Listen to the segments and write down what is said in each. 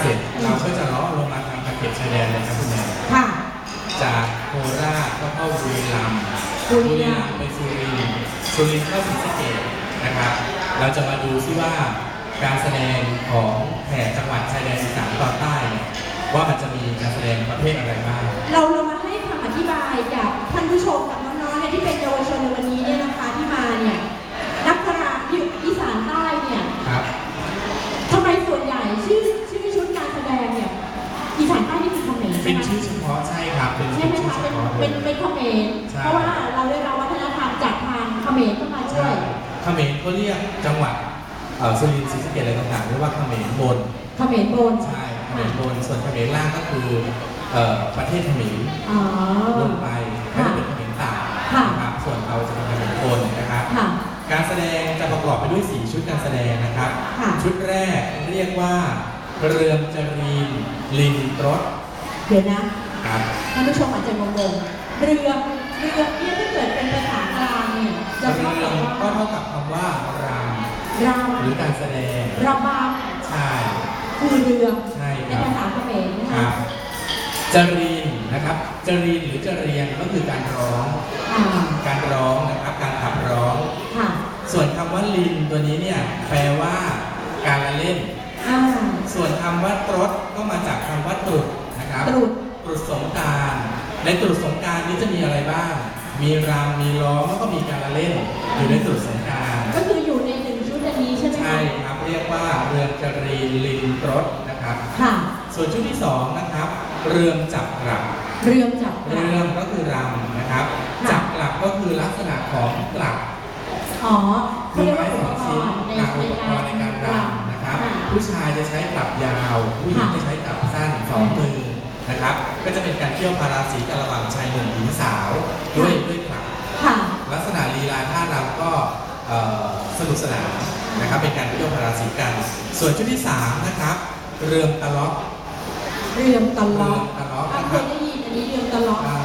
เสร็จเราก็จะเลาะลงมาทางตะเข็บชายแดนเลยครับคุณแม่ค่ะ จากโคราชก็เข้าบุรีรัมย์บุรีรัมย์ไปสุรินทร์สุรินทร์เข้าศรีสะเกษนะครับ เราจะมาดูซิว่าการแสดงของแถบจังหวัดชายแดนอีสานตอนใต้เนี่ยว่ามันจะมีการแสดงประเภทอะไรบ้าง เราเรามาให้คำอธิบายกับท่านผู้ชมกับน้องๆเนี่ยที่เป็นเยาวชนในวันนี้เนี่ยนะคะที่มาเนี่ยนักกราอยู่อีสานใต้เนี่ย ครับ ทำไมส่วนใหญ่ชื่อชื่อชุดการแสดงเนี่ยอีสานใต้นี่คือ เขมรเป็นใช่ไหมชื่อเฉพาะใช่ครับเป็นใช่ไหมชื่อคะเฉเป็นพาะเลเป็ย นเป็นเขมรใช่ เพราะว่าเราได้รับวัฒนธรรมจากทางเขมรเข้ามาด้วใช่ยเขมรเขาเรียกจังหวัดเอ่อสุรินทร์ศรีสะเกษอะไรต่างๆเรียกว่าเขมรบนเขมรโบนใช่เขมรบนส่วนเขมรล่างก็คือเอ่อประเทศเขมร อ๋อ ลงไปก็จะเป็นเขมรต่างค่ะ นะครับส่วนเราจะเป็นเขมรบนนะครับ ค่ะ การแสดงจะประกอบไปด้วย 4 ชุดการแสดงนะครับ ค่ะชุดแรกเรียกว่า เรืองจรีนลินรถ เดี๋ยวนะครับท่านผู้ชมอาจจะงงๆเรือเรือเนี่ยถ้าเกิดเป็นภาษากลางเนี่ยจะเรืเท่าองกับก็ว่าเท่ากับคำว่ารรามำหรือการแสดงระบใช่ำคือเรือใช่ในครับภาษาเขมรนะคคะรับจรีนนะครับจรีนหรือจเรียงก็คือการร้องอ่าการร้องนะครับการขับร้องค่ะส่วนคำว่าลินตัวนี้เนี่ยแปลว่าการละเล่นอ่าส่วนคำว่าตรดก็มาจากคำว่าตรุษ นะครับตรุษตรุษสงกรารในตรุษสงกรารนี้จะมีอะไรบ้าง มีรำมีร้องแล้วก็มีการละเล่นอยู่ในตรุษสงกรารก็คืออยู่ในหนึ่งชุดอันนี้ใช่ไหมคะใช่ครับเรียกว่าเรืองจรีนลินตรดนะครับค่ะส่วนชุดที่สองนะครับเรืองจับกลับเรือจับปลาเรื่องก็คือรำนะครับค่ะจับกลับก็คือลักษณะของกลับอ๋อคือเรียกไม้ว่าสอุอปงกชิ้นรณ์ในตามอุในปกการณ์ในการรำนะครับค่ะผู้ชายจะใช้กลับยาว ผู้หญิงจะใช้กลับสั้นสองมือ นะครับ ก็จะเป็นการเที่ยวพาราสีกันระหว่างชายหนุ่มหญิงสาวด้วยด้วยกลับค่ะ ลักษณะลีลาท่ารำก็เอ่อสนุกสนานนะครับเป็นการเที่ยวพาราสีกัน ส่วนชุดที่สามนะครับเรืองตะล็อกเรือตลอดเรือตลอดอะเคยได้ยินอันนี้เรือตลอดอ่า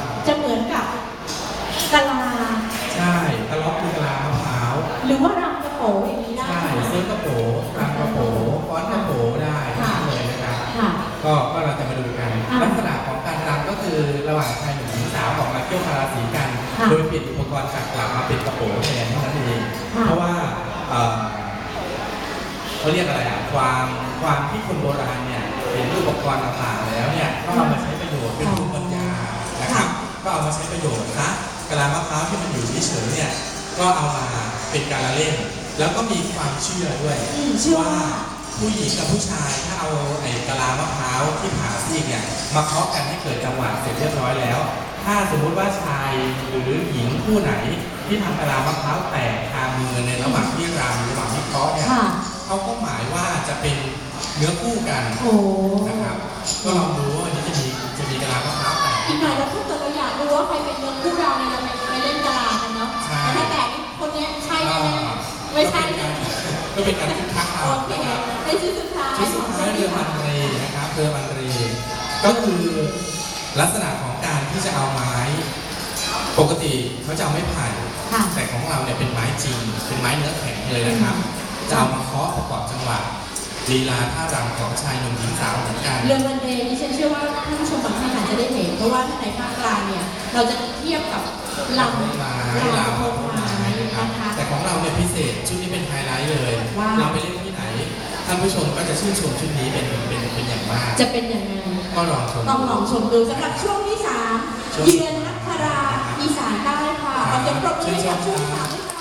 ปลี่ยนอุปกรณ์จากกลับมาเป็นกระโปรงแทนเท่านั้นเองค่ะเพราะว่าเอ่อเขาเรียกอะไรอะความความที่คนโบราณเนี่ยเห็นอุปกรณ์ต่างๆแล้วเนี่ยก็เอามาใช้ประโยชน์เป็นภูมิปัญญานะครับ ก็เอามาใช้ประโยชน์นะกะลามะพร้าวที่มันอยู่เฉยๆเนี่ยก็เอามาเป็นการละเล่น แล้วก็มีความเชื่อด้วยอืมเชื่อว่าผู้หญิงกับผู้ชายถ้าเอาไอ้กะลามะพร้าวที่ผ่าซีกเนี่ยมาเคาะกันให้เกิดจังหวะเสร็จเรียบร้อยแล้ว ถ้าสมมุติว่าชายหรือหญิงคู่ไหน ที่ทำกะลามะพร้าวแตกคามือในระหว่างที่รำระหว่างที่เคาะเนี่ยค่ะ เขาก็หมายว่าจะเป็นเนื้อคู่กันโอ้นะครับ ก็ลองดูว่าวันนี้จะมีจะมีกะลามะพร้าวแตก อีกหน่อยเราถ้าเกิดเราอยากรู้ว่าใครเป็นเนื้อคู่เราเนี่ยเราไปไปเล่นกะลากันเนาะใช่ แต่ถ้าแตกนี่คนเนี้ยใช่แน่ๆไม่ใช่ก็เป็นการก็เป็นการคึกคักเอาโอเคนะครับ ในชุดสุดท้ายชุดสุดท้ายเรือมันเรนะครับเรือมันเรก็คือลักษณะของการ ที่จะเอาไม้ ปกติเขาจะเอาไม้ไผ่ค่ะ แต่ของเราเนี่ยเป็นไม้จริง เป็นไม้เนื้อแข็งเลยนะครับ จะเอามาเคาะประกอบจังหวะลีลาท่ารำของชายหนุ่มหญิงสาวเหมือนกัน เรือมันเดย์นี่ฉันเชื่อว่าท่านผู้ชมบางท่านอาจจะได้เห็น เพราะว่าถ้าในภาคกลางเนี่ย เราจะเทียบกับลำไม้ลำลำโพงไม้นะคะ แต่ของเราเนี่ยพิเศษชุดนี้เป็นไฮไลท์เลย ว้าว เราไปเล่นที่ไหนท่านผู้ชมก็จะชื่นชมชุดนี้เป็นเป็นเป็นอย่างมาก จะเป็นยังไง ก็ลองชม ต้องลองชมดูสำหรับช่วงที่สามช่วง เยือนนักคาราอีสานได้ค่ะเราจะปรบมือให้ช่วงสาม